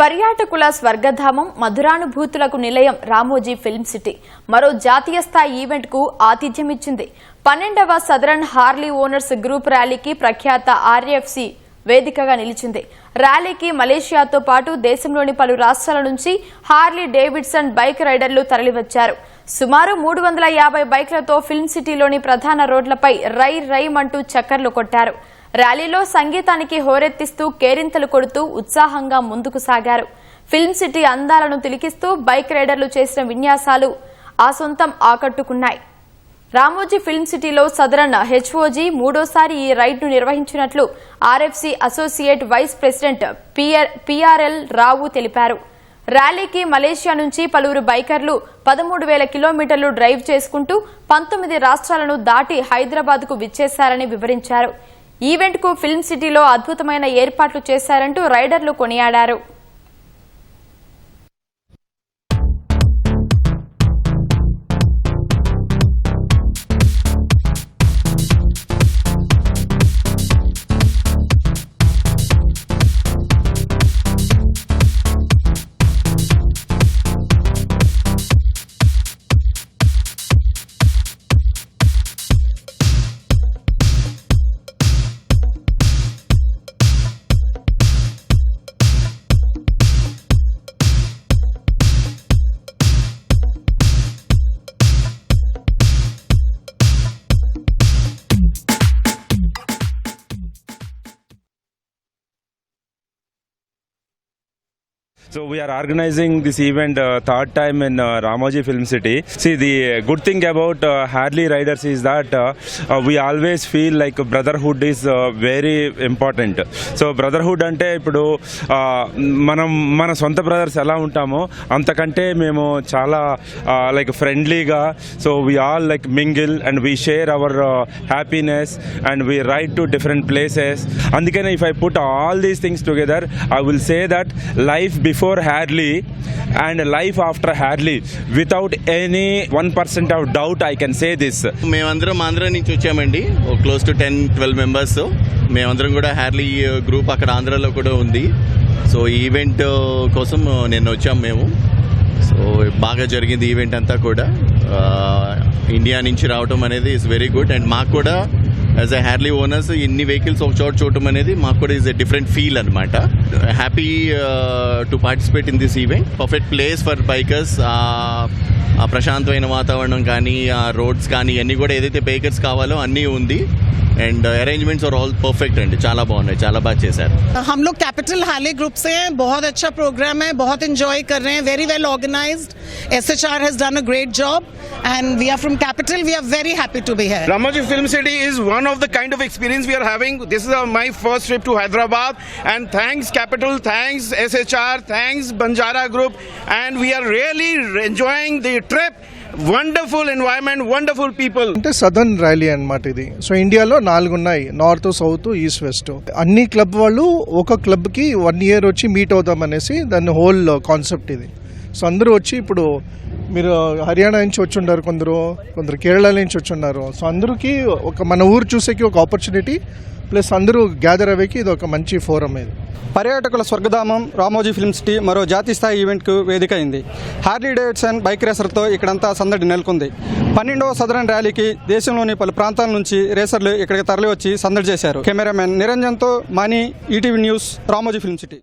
పర్యాటకుల స్వర్గధామం మధురానుభూతులకు నిలయం Ramoji film city. మరో జాతీయ స్థాయి ఈవెంట్కు ఆతిథ్యమిచ్చింది. పన్నెండవ సదరన్ హార్లీ ఓనర్స్ గ్రూప్ ర్యాలీకి ప్రఖ్యాత ఆర్ఎఫ్సి వేదికగా నిలిచింది. ర్యాలీకి మలేషియాతో పాటు దేశంలోని పలు రాష్ట్రాల నుంచి హార్లీ డేవిడ్సన్ బైక్ రైడర్లు తరలివచ్చారు. సుమారు మూడు వందల యాభై బైక్లతో ఫిల్మ్ సిటీలోని ప్రధాన రోడ్లపై రై రైమ్ అంటూ చక్కర్లు కొట్టారు. ర్యాలీలో సంగీతానికి హోరెత్తిస్తూ కేరింతలు కొడుతూ ఉత్సాహంగా ముందుకు సాగారు. ఫిల్మ్ సిటీ అందాలను తిలికిస్తూ బైక్ రైడర్లు చేసిన విన్యాసాలు ఆ సొంతం ఆకట్టుకున్నాయి. రామోజీ ఫిల్మ్ సిటీలో సదరన్ హెచ్ఓజీ మూడోసారి ఈ రైడ్ను నిర్వహించినట్లు RFC associate vice president PRL Rao తెలిపారు. ర్యాలీకి మలేషియా నుంచి పలువురు బైకర్లు పదమూడు వేల కిలోమీటర్లు డ్రైవ్ చేసుకుంటూ పంతొమ్మిది రాష్ట్రాలను దాటి హైదరాబాద్కు విచ్చేశారని వివరించారు. ఈవెంట్కు ఫిల్మ్ సిటీలో అద్భుతమైన ఏర్పాట్లు చేశారంటూ రైడర్లు కొనియాడారు. So we are organizing this event uh, third time in uh, Ramoji Film City. See, the good thing about uh, Harley riders is that uh, uh, we always feel like brotherhood is uh, very important. So brotherhood అంటే ఇప్పుడు uh, మనం మన సొంత brothers ఎలా ఉంటామో అంతకంటే మేము చాలా లైక్ ఫ్రెండ్లీగా so we all like mingle and we share our happiness and we ride to different places అందుకనే if I put all these things together I will say that life before Harley and life after Harley without any one percent of doubt I can say this మేమందరం ఆంధ్ర నుంచి వచ్చామండి. Close to ten twelve members మేమందరం కూడా Harley group uh, అక్కడ ఆంధ్రాలో కూడా ఉంది. So event uh, కోసం uh, నిన్న వచ్చాం మేము. సో బాగా జరిగింది ఈవెంట్ అంతా కూడా. ఇండియా నుంచి రావడం అనేది ఇస్ వెరీ గుడ్ అండ్ మాకు కూడా యాజ్ ఎ హ్యార్లీ ఓనర్స్ ఇన్ని వెహికల్స్ ఒక చోట చూడటం అనేది మాకు కూడా ఇస్ ఎ డిఫరెంట్ ఫీల్ అనమాట happy to participate in this event perfect place for bikers ఆ ప్రశాంతమైన వాతావరణం కానీ ఆ రోడ్స్ కానీ అన్నీ కూడా ఏదైతే బైకర్స్ కావాలో అన్నీ ఉంది. And arrangements are all perfect అండి చాలా బాగున్నాయి చాలా బాగా చేశారు हम लोग कैपिटल हाले ग्रुप से हैं बहुत अच्छा प्रोग्राम है बहुत इंजॉय कर रहे हैं very well organised S H R has done a great job and we are from capital we are very happy to be here Ramoji Film City is one of the kind of experience we are having. This is uh, my first trip to Hyderabad, and thanks Capital, thanks SHR, thanks Banjara Group, and we are really enjoying the trip. Wonderful environment wonderful people అంటే southern rally అనమాట ఇది. So ఇండియాలో నాలుగు ఉన్నాయి north south east west అన్ని club వాళ్ళు ఒక క్లబ్కి వన్ ఇయర్ వచ్చి మీట్ అవుదాం అనేసి దాని హోల్ కాన్సెప్ట్ ఇది. సో అందరూ వచ్చి ఇప్పుడు మీరు హర్యానా నుంచి వచ్చి ఉన్నారు కొందరు కొందరు కేరళ నుంచి వచ్చి ఉన్నారు. సో అందరికీ ఒక మన ఊరు చూసేకి ఒక ఆపర్చునిటీ ప్లస్ అందరూ గ్యాదర్ అవ్వకి ఇది ఒక మంచి ఫోరం ఇది పర్యాటకుల స్వర్గధామం రామోజీ ఫిల్మ్ సిటీ మరో జాతీయ స్థాయి ఈవెంట్కు వేదిక అయింది హార్లీ డేవిడ్సన్ బైక్ రేసర్తో ఇక్కడంతా సందడి నెలకొంది పన్నెండవ సదరన్ ర్యాలీకి దేశంలోని పలు ప్రాంతాల నుంచి రేసర్లు ఇక్కడికి తరలివచ్చి సందడి చేశారు cameraman నిరంజన్తో Mani ETV news Ramoji film city